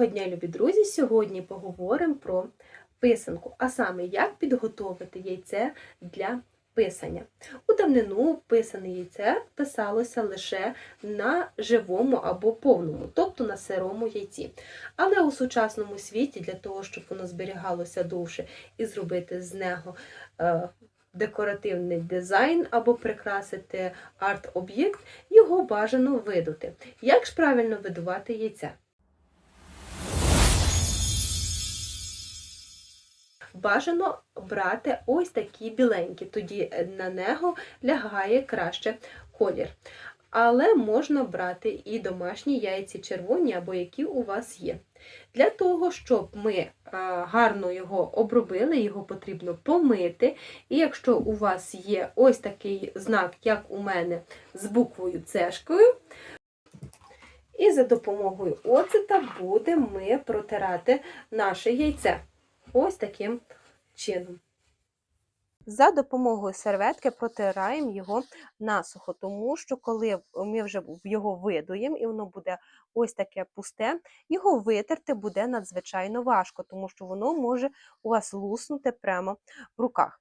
Доброго дня, любі друзі! Сьогодні поговоримо про писанку, а саме як підготовити яйце для писання. У давнину писане яйце писалося лише на живому або повному, тобто на сирому яйці. Але у сучасному світі, для того, щоб воно зберігалося довше і зробити з нього е, декоративний дизайн або прикрасити арт-об'єкт, його бажано видути. Як ж правильно видувати яйця? Бажано брати ось такі біленькі, тоді на нього лягає краще колір. Але можна брати і домашні яйці червоні або які у вас є. Для того, щоб ми гарно його обробили, його потрібно помити. І якщо у вас є ось такий знак, як у мене, з буквою цешкою, і за допомогою оцета будемо ми протирати наше яйце. Ось таким чином. За допомогою серветки протираємо його насухо, тому що коли ми вже його видуємо, і воно буде ось таке пусте, його витерти буде надзвичайно важко, тому що воно може у вас луснути прямо в руках.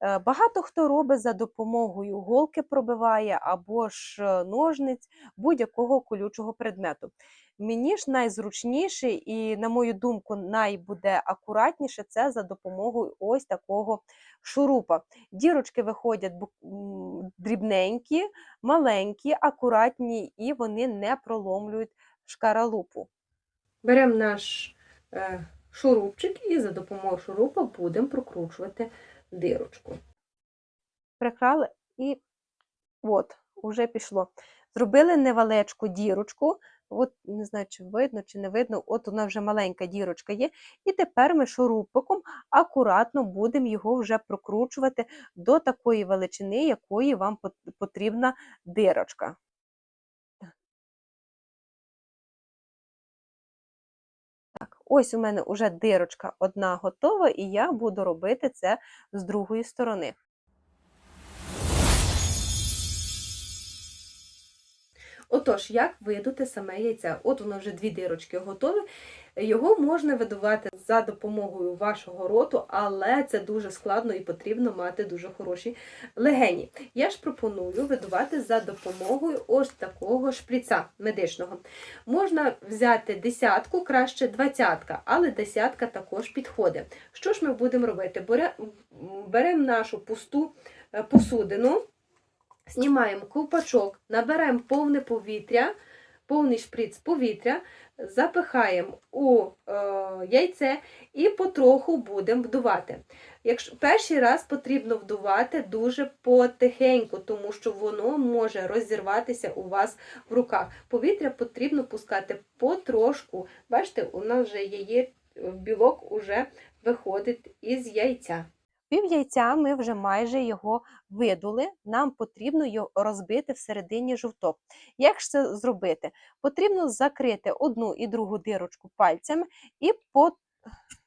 Е, багато хто робить за допомогою голки пробиває або ж е, ножниць будь-якого колючого предмету. Мені ж найзручніше і, на мою думку, найбуде акуратніше це за допомогою ось такого шурупа. Дірочки виходять дрібненькі, маленькі, акуратні, і вони не проломлюють шкаралупу. Беремо наш е, шурупчик і за допомогою шурупа будемо прокручувати дирочку. Прикрали і от, уже пішло. Зробили невеличку дірочку, от не знаю, чи видно, чи не видно, от вона вже маленька дірочка є. І тепер ми шурупиком акуратно будемо його вже прокручувати до такої величини, якої вам потрібна дирочка. Ось у мене вже дирочка одна готова, і я буду робити це з другої сторони. Отож, як видути саме яйце? От воно вже дві дирочки готові. Його можна видувати за допомогою вашого роту, але це дуже складно і потрібно мати дуже хороші легені. Я ж пропоную видувати за допомогою ось такого шприца медичного. Можна взяти десятку, краще двадцятка, але десятка також підходить. Що ж ми будемо робити? Беремо нашу пусту е, посудину. Знімаємо ковпачок, набираємо повне повітря, повний шприц повітря, запихаємо у е, яйце і потроху будемо вдувати. Якщо Перший раз потрібно вдувати дуже потихеньку, тому що воно може розірватися у вас в руках. Повітря потрібно пускати потрошку. Бачите, у нас вже яє, білок уже виходить із яйця. Пів яйця ми вже майже його видули, нам потрібно його розбити всередині жовток. Як ж це зробити? Потрібно закрити одну і другу дирочку пальцями і по...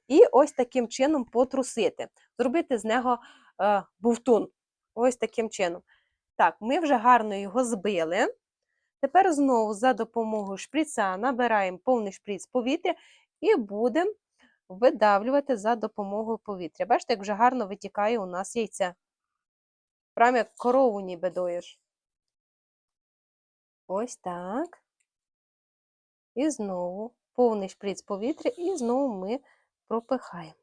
і ось таким чином потрусити, зробити з нього е, бувтун. Ось таким чином. Так, ми вже гарно його збили. Тепер знову за допомогою шприца набираємо повний шприц повітря і будемо видавлювати за допомогою повітря. Бачите, як вже гарно витікає у нас яйце. Прям як корову ніби доїш. Ось так. І знову повний шприц повітря, і знову ми пропихаємо.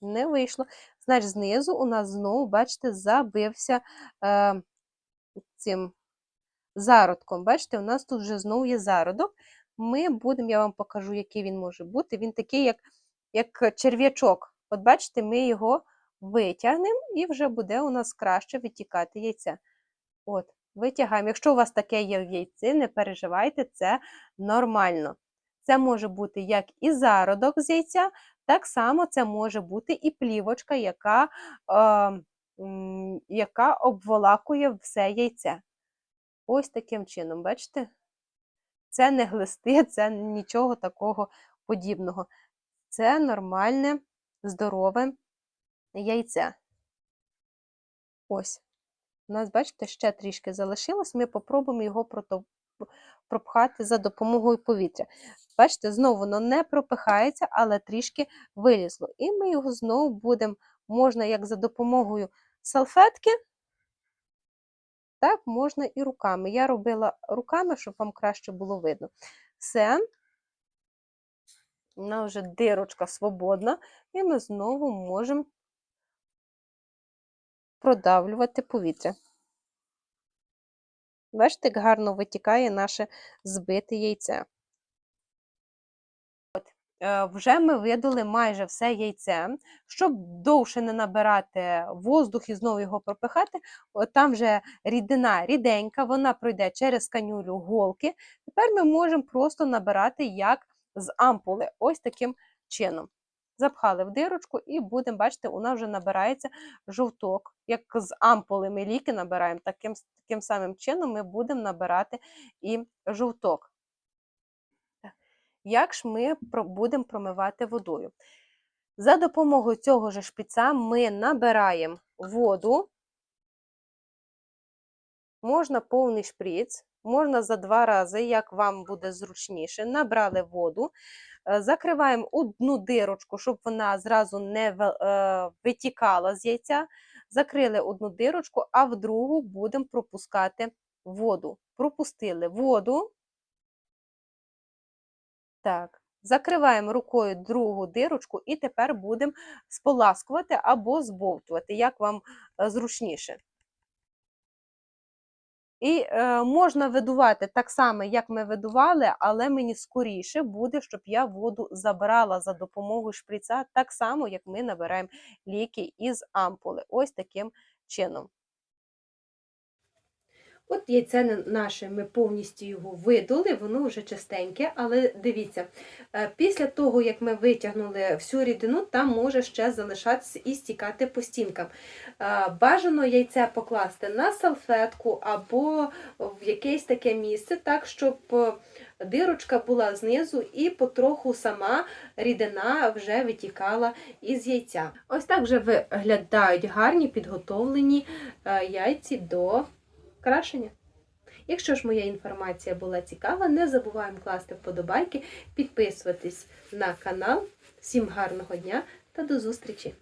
Не вийшло. Значить, знизу у нас знову, бачите, забився е, цим зародком. Бачите, у нас тут вже знову є зародок. Ми будемо, я вам покажу, який він може бути. Він такий, як як черв'ячок. От бачите, ми його витягнемо і вже буде у нас краще витікати яйця. От, Витягаємо. Якщо у вас таке є в яйці, не переживайте, це нормально. Це може бути як і зародок з яйця, так само це може бути і плівочка, яка е, яка обволакує все яйце. Ось таким чином, бачите? Це не глисти, це нічого такого подібного. Це нормальне, здорове яйце. Ось. У нас, бачите, ще трішки залишилось, ми попробуємо його пр- пропхати за допомогою повітря. Бачите, знову воно не пропихається, але трішки вилізло. І ми його знову будемо, можна як за допомогою салфетки, так, можна і руками. Я робила руками, щоб вам краще було видно. Все. Нас вже дирочка свободна, і ми знову можемо продавлювати повітря. Бачите, як гарно витікає наше збите яйце. От, е, вже ми видали майже все яйце. Щоб довше не набирати воздух і знову його пропихати, от там вже рідина ріденька, вона пройде через канюлю голки. Тепер ми можемо просто набирати як з ампули, ось таким чином. Запхали в дирочку і будемо, бачите, у нас вже набирається жовток. Як з ампули ми ліки набираємо, таким, таким самим чином ми будемо набирати і жовток. Як ж ми будемо промивати водою? За допомогою цього же шприца ми набираємо воду, можна повний шприц, можна за два рази, як вам буде зручніше. Набрали воду, е, закриваємо одну дирочку, щоб вона зразу не е, витікала з яйця. Закрили одну дирочку, а в другу будемо пропускати воду. Пропустили воду. Так, закриваємо рукою другу дирочку і тепер будемо споласкувати або збовтувати, як вам е, зручніше. І е, можна видувати так само, як ми видували, але мені скоріше буде, щоб я воду забрала за допомогою шприца, так само, як ми набираємо ліки із ампули. Ось таким чином. От яйце наше ми повністю його видули, воно вже чистеньке, але дивіться, е, після того, як ми витягнули всю рідину, там може ще залишатися і стікати по стінкам. Е, Бажано яйце покласти на салфетку або в якесь таке місце, так, щоб е, дирочка була знизу і потроху сама рідина вже витікала із яйця. Ось так вже виглядають гарні підготовлені яйці до крашення. Якщо ж моя інформація була цікава, не забуваємо класти вподобайки, підписуватись на канал. Всім гарного дня та до зустрічі!